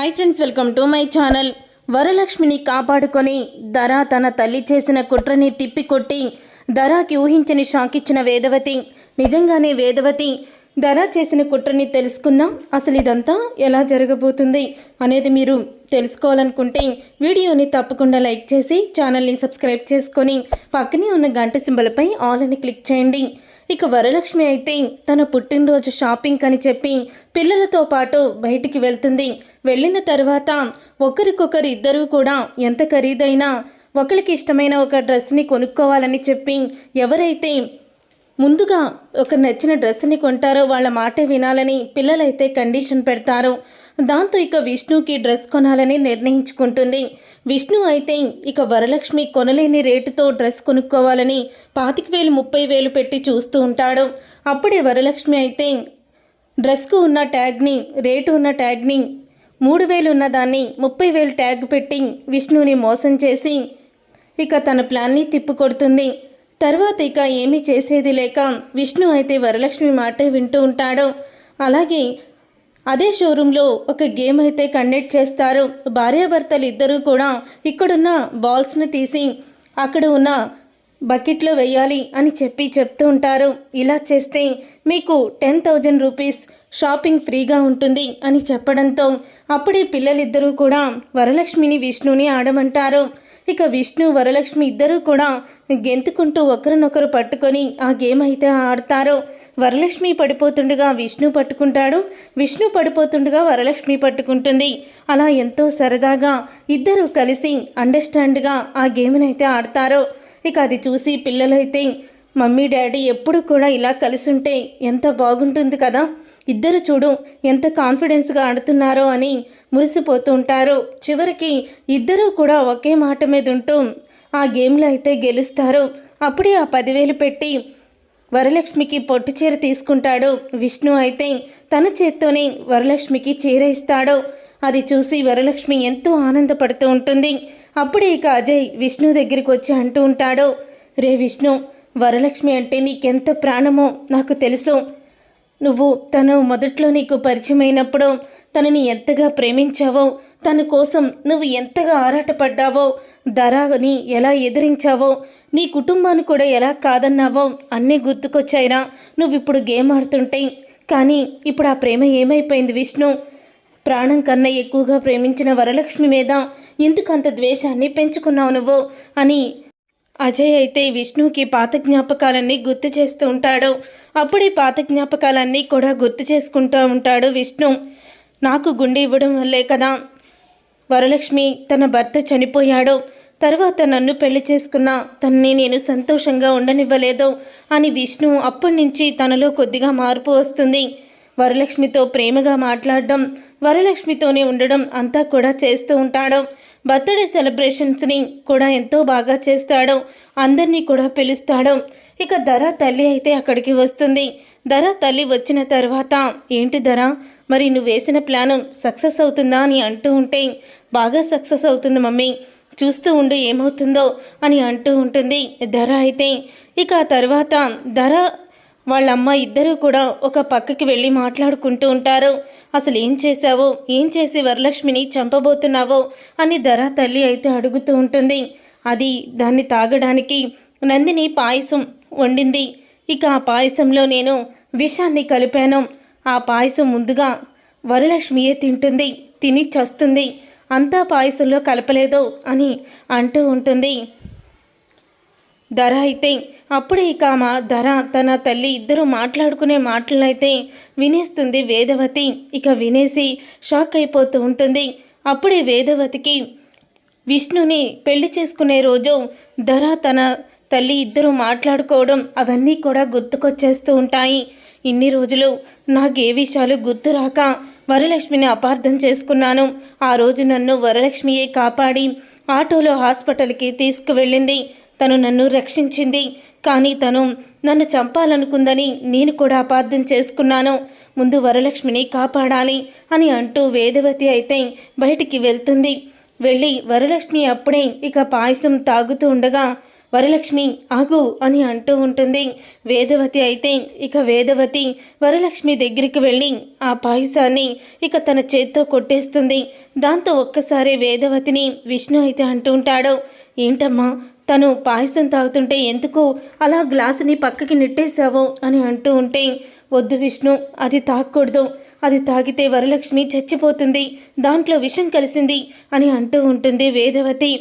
Hi friends welcome to my channel వరలక్ష్మిని కాపాడుకొని ధర తన తల్లి చేసిన కుట్రని తిప్పికొట్టి దరాకి ఊహించని షాక్ ఇచ్చిన వేదవతి. నిజంగానే వేదవతి ధర చేసిన కుట్రని తెలుసుకుందాం. అసలు ఇదంతా ఎలా జరగబోతుంది అనేది మీరు తెలుసుకోవాలనుకుంటే వీడియోని తప్పకుండా లైక్ చేసి ఛానల్ని సబ్స్క్రైబ్ చేసుకొని పక్కనే ఉన్న గంట సింబలపై ఆల్ అని క్లిక్ చేయండి. ఇక వరలక్ష్మి అయితే తన పుట్టినరోజు షాపింగ్ అని చెప్పి పిల్లలతో పాటు బయటికి వెళ్తుంది. వెళ్ళిన తర్వాత ఒకరికొకరు ఇద్దరూ కూడా ఎంత ఖరీదైనా ఒకరికి ఇష్టమైన ఒక డ్రెస్ని కొనుక్కోవాలని చెప్పి ఎవరైతే ముందుగా ఒక నచ్చిన డ్రెస్ని కొంటారో వాళ్ళ మాట వినాలని పిల్లలైతే కండిషన్ పెడతారు. దాంతో ఇక విష్ణుకి డ్రెస్ కొనాలని నిర్ణయించుకుంటుంది. విష్ణు అయితే ఇక వరలక్ష్మి కొనలేని రేటుతో డ్రెస్ కొనుక్కోవాలని పాతిక వేలు ముప్పై వేలు పెట్టి చూస్తూ ఉంటాడు. అప్పుడే వరలక్ష్మి అయితే డ్రెస్కు ఉన్న ట్యాగ్ని రేటు ఉన్న ట్యాగ్ని మూడు వేలు ఉన్న దాన్ని ముప్పై వేలు ట్యాగ్ పెట్టి విష్ణుని మోసం చేసి ఇక తన ప్లాన్ని తిప్పికొడుతుంది. తర్వాత ఇక ఏమీ చేసేది లేక విష్ణు అయితే వరలక్ష్మి మాట వింటూ ఉంటాడు. అలాగే అదే షోరూంలో ఒక గేమ్ అయితే కండక్ట్ చేస్తారు. భార్యాభర్తలు ఇద్దరూ కూడా ఇక్కడున్న బాల్స్ని తీసి అక్కడ ఉన్న బకెట్లో వేయాలి అని చెప్పి చెప్తూ ఉంటారు. ఇలా చేస్తే మీకు టెన్ థౌజండ్ రూపీస్ షాపింగ్ ఫ్రీగా ఉంటుంది అని చెప్పడంతో అప్పుడే పిల్లలిద్దరూ కూడా వరలక్ష్మిని విష్ణుని ఆడమంటారు. ఇక విష్ణు వరలక్ష్మి ఇద్దరూ కూడా గెంతుకుంటూ ఒకరినొకరు పట్టుకొని ఆ గేమ్ అయితే ఆడతారు. వరలక్ష్మి పడిపోతుండగా విష్ణు పట్టుకుంటాడు. విష్ణు పడిపోతుండగా వరలక్ష్మి పట్టుకుంటుంది. అలా ఎంతో సరదాగా ఇద్దరు కలిసి అండర్స్టాండ్గా ఆ గేమ్ని అయితే ఆడతారు. ఇక అది చూసి పిల్లలైతే మమ్మీ డాడీ ఎప్పుడు కూడా ఇలా కలిసి ఉంటే ఎంత బాగుంటుంది కదా. ఇద్దరు చూడు ఎంత కాన్ఫిడెన్స్గా ఆడుతున్నారో అని మురిసిపోతూ ఉంటారు. చివరికి ఇద్దరూ కూడా ఒకే మాట మీద ఉంటూ ఆ గేమ్లో అయితే గెలుస్తారు. అప్పుడే ఆ పదివేలు పెట్టి వరలక్ష్మికి పొట్టు చీర తీసుకుంటాడు. విష్ణు అయితే తన చేత్తోనే వరలక్ష్మికి చీర ఇస్తాడు. అది చూసి వరలక్ష్మి ఎంతో ఆనందపడుతూ ఉంటుంది. అప్పుడే ఇక అజయ్ విష్ణు దగ్గరికి వచ్చి అంటూ ఉంటాడు. రే విష్ణు వరలక్ష్మి అంటే నీకెంత ప్రాణమో నాకు తెలుసు. నువ్వు తను మొదట్లో నీకు పరిచయమైనప్పుడు తనని ఎంతగా ప్రేమించావో తన కోసం నువ్వు ఎంతగా ఆరాటపడ్డావో ధరని ఎలా ఎదిరించావో నీ కుటుంబాన్ని కూడా ఎలా కాదన్నావో అన్నీ గుర్తుకొచ్చాయిరా. నువ్వు ఇప్పుడు గేమ్ ఆడుతుంటే. కానీ ఇప్పుడు ఆ ప్రేమ ఏమైపోయింది విష్ణు? ప్రాణం కన్నా ఎక్కువగా ప్రేమించిన వరలక్ష్మి మీద ఎందుకంత ద్వేషాన్ని పెంచుకున్నావు నువ్వు? అని అజయ్ అయితే విష్ణుకి పాత జ్ఞాపకాలన్నీ గుర్తు చేస్తూ ఉంటాడు. అప్పుడే పాత జ్ఞాపకాలన్నీ కూడా గుర్తు చేసుకుంటూ ఉంటాడు విష్ణు. నాకు గుండె ఇవ్వడం వల్లే కదా. వరలక్ష్మి తన భర్త చనిపోయాడు తర్వాత నన్ను పెళ్ళి చేసుకున్న తన్ని నేను సంతోషంగా ఉండనివ్వలేదు అని విష్ణు అప్పటి నుంచి తనలో కొద్దిగా మార్పు వస్తుంది. వరలక్ష్మితో ప్రేమగా మాట్లాడడం వరలక్ష్మితోనే ఉండడం అంతా కూడా చేస్తూ ఉంటాడు బర్త్డే సెలబ్రేషన్స్ని కూడా ఎంతో బాగా చేస్తాడు అందరినీ కూడా పిలుస్తాడు ఇక ధర తల్లి అయితే అక్కడికి వస్తుంది. ధర తల్లి వచ్చిన తర్వాత ఏంటి ధర? మరి నువ్వు వేసిన ప్లాను సక్సెస్ అవుతుందా అని అంటూ ఉంటే బాగా సక్సెస్ అవుతుంది మమ్మీ. చూస్తూ ఉండు ఏమవుతుందో అని అంటూ ఉంటుంది ధర అయితే. ఇక ఆ తర్వాత ధర వాళ్ళమ్మ ఇద్దరూ కూడా ఒక పక్కకి వెళ్ళి మాట్లాడుకుంటూ ఉంటారు. అసలు ఏం చేశావు? ఏం చేసి వరలక్ష్మిని చంపబోతున్నావో? అని ధర తల్లి అయితే అడుగుతూ ఉంటుంది. అది దాన్ని తాగడానికి నందిని పాయసం వండింది. ఇక ఆ పాయసంలో నేను విషాన్ని కలిపాను. ఆ పాయసం ముందుగా వరలక్ష్మియే తింటుంది తిని చస్తుంది. అంతా పాయసంలో కలపలేదు అని అంటూ ఉంటుంది. ధర అయితే అప్పుడే ఇక మా ధర తన తల్లి ఇద్దరు మాట్లాడుకునే మాటలనైతే వినేస్తుంది వేదవతి. ఇక వినేసి షాక్ అయిపోతూ ఉంటుంది. అప్పుడే వేదవతికి విష్ణుని పెళ్ళి చేసుకునే రోజు ధర తన తల్లి ఇద్దరు మాట్లాడుకోవడం అవన్నీ కూడా గుర్తుకొచ్చేస్తూ ఉంటాయి. ఇన్ని రోజులు నాకు ఏ విషయాలు గుర్తురాక వరలక్ష్మిని అపార్థం చేసుకున్నాను. ఆ రోజు నన్ను వరలక్ష్మియే కాపాడి ఆటోలో హాస్పిటల్కి తీసుకువెళ్ళింది. తను నన్ను రక్షించింది. కానీ తను నన్ను చంపాలనుకుందని నేను కూడా అపార్థం చేసుకున్నాను. ముందు వరలక్ష్మిని కాపాడాలి అని అంటూ వేదవతి అయితే బయటికి వెళ్తుంది. వెళ్ళి వరలక్ష్మి అప్పుడే ఇక పాయసం తాగుతూ ఉండగా వరలక్ష్మి ఆగు అని అంటూ ఉంటుంది. వేదవతి అయితే ఇక వేదవతి వరలక్ష్మి దగ్గరికి వెళ్ళి ఆ పాయసాన్ని ఇక తన చేత్తో కొట్టేస్తుంది. దాంతో ఒక్కసారి వేదవతిని విష్ణు అయితే అంటూ ఉంటాడు. ఏంటమ్మా తను పాయసం తాగుతుంటే ఎందుకు అలా గ్లాసుని పక్కకి నెట్టేశావు? అని అంటూ ఉంటే వద్దు విష్ణు అది తాగకూడదు. అది తాగితే వరలక్ష్మి చచ్చిపోతుంది. దాంట్లో విషం కలిసింది అని అంటూ ఉంటుంది వేదవతి.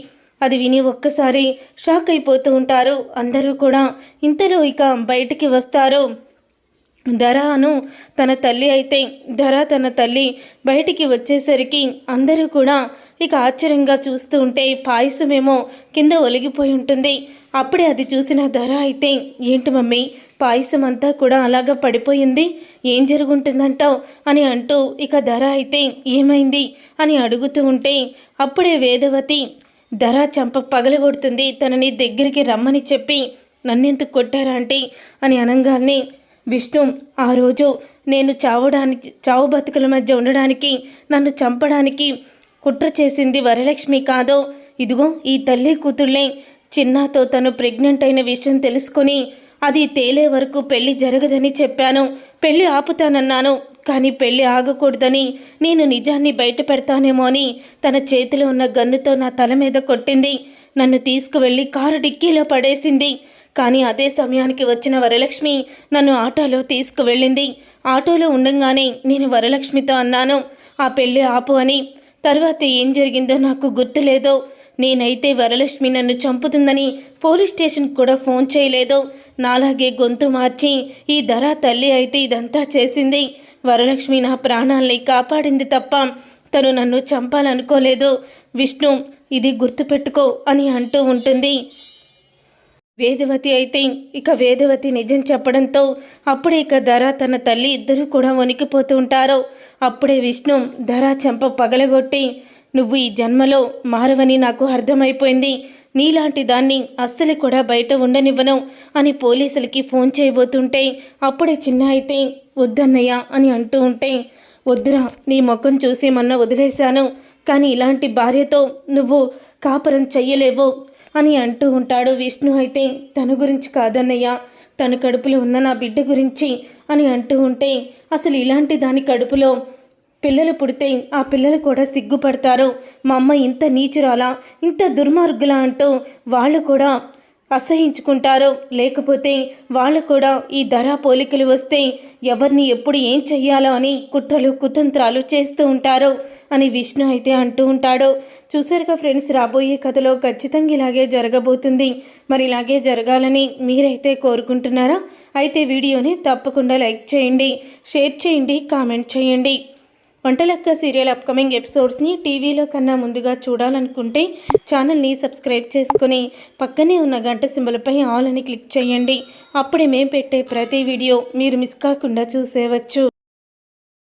అది విని ఒక్కసారి షాక్ అయిపోతూ ఉంటారు. అందరూ కూడా ఇంతలో ఇక బయటికి వస్తారు. ధరాను తన తల్లి అయితే ధర తన తల్లి బయటికి వచ్చేసరికి అందరూ కూడా ఇక ఆశ్చర్యంగా చూస్తూ ఉంటే పాయసమేమో కింద ఒలిగిపోయి ఉంటుంది. అప్పుడే అది చూసిన ధర అయితే ఏంటి మమ్మీ పాయసం అంతా కూడా అలాగా పడిపోయింది? ఏం జరుగుంటుందంటావు? అని అంటూ ఇక ధర అయితే ఏమైంది? అని అడుగుతూ ఉంటే అప్పుడే వేదవతి ధర చంప పగలగొడుతుంది తనని దగ్గరికి రమ్మని చెప్పి నన్నెందుకు కొట్టారాంటీ అని అనంగాల్ని విష్ణు ఆ రోజు నేను చావడానికి చావు బతుకుల మధ్య ఉండడానికి నన్ను చంపడానికి కుట్ర చేసింది వరలక్ష్మి కాదో. ఇదిగో ఈ తల్లి కూతుళ్ళే. చిన్నాతో తను ప్రెగ్నెంట్ అయిన విషయం తెలుసుకొని అది తేలే వరకు పెళ్ళి జరగదని చెప్పాను. పెళ్ళి ఆపుతానన్నాను. కానీ పెళ్ళి ఆగకూడదని నేను నిజాన్ని బయట పెడతానేమో అని తన చేతిలో ఉన్న గన్నుతో నా తల మీద కొట్టింది. నన్ను తీసుకువెళ్ళి కారు డిక్కీలో పడేసింది. కానీ అదే సమయానికి వచ్చిన వరలక్ష్మి నన్ను ఆటోలో తీసుకువెళ్ళింది. ఆటోలో ఉండంగానే నేను వరలక్ష్మితో అన్నాను ఆ పెళ్ళి ఆపు అని. తర్వాత ఏం జరిగిందో నాకు గుర్తులేదో. నేనైతే వరలక్ష్మి నన్ను చంపుతుందని పోలీస్ స్టేషన్కి కూడా ఫోన్ చేయలేదు. నాలాగే గొంతు మార్చి ఈ ధర తల్లి అయితే ఇదంతా చేసింది. వరలక్ష్మి నా ప్రాణాల్ని కాపాడింది తప్ప తను నన్ను చంపాలనుకోలేదు. విష్ణు ఇది గుర్తుపెట్టుకో అని అంటూ ఉంటుంది. వేదవతి అయితే ఇక వేదవతి నిజం చెప్పడంతో అప్పుడే ఇక ధర తన తల్లి ఇద్దరూ కూడా వణికిపోతూ ఉంటారు. అప్పుడే విష్ణు ధర చెంప పగలగొట్టి నువ్వు ఈ జన్మలో మారవని నాకు అర్థమైపోయింది. నీలాంటి దాన్ని అస్సలు కూడా బయట ఉండనివ్వను అని పోలీసులకి ఫోన్ చేయబోతుంటే అప్పుడే చిన్న అయితే వద్దన్నయ్య అని అంటూ ఉంటే వద్దురా నీ ముఖం చూసి మొన్న వదిలేశాను కానీ ఇలాంటి భార్యతో నువ్వు కాపురం చెయ్యలేవు అని అంటూ ఉంటాడు విష్ణు. అయితే తన గురించి కాదన్నయ్య తన కడుపులో ఉన్న నా బిడ్డ గురించి అని అంటూ ఉంటే అసలు ఇలాంటి దాని కడుపులో పిల్లలు పుడితే ఆ పిల్లలు కూడా సిగ్గుపడతారు. మా అమ్మ ఇంత నీచురాలా ఇంత దుర్మార్గులా అంటూ వాళ్ళు కూడా అసహించుకుంటారు. లేకపోతే వాళ్ళు కూడా ఈ ధర పోలికలు వస్తే ఎవరిని ఎప్పుడు ఏం చెయ్యాలో అని కుట్రలు కుతంత్రాలు చేస్తూ ఉంటారు అని విష్ణు అయితే అంటూ ఉంటాడు. చూసారుగా ఫ్రెండ్స్ రాబోయే కథలో ఖచ్చితంగా ఇలాగే జరగబోతుంది. మరి ఇలాగే జరగాలని మీరైతే కోరుకుంటున్నారా? అయితే వీడియోని తప్పకుండా లైక్ చేయండి షేర్ చేయండి కామెంట్ చేయండి. వంటలక్క సీరియల్ అప్కమింగ్ ఎపిసోడ్స్ని టీవీలో కన్నా ముందుగా చూడాలనుకుంటే ఛానల్ని సబ్స్క్రైబ్ చేసుకుని పక్కనే ఉన్న గంట సింబలపై ఆల్ అని క్లిక్ చేయండి. అప్పుడే మేము పెట్టే ప్రతి వీడియో మీరు మిస్ కాకుండా చూసేవచ్చు.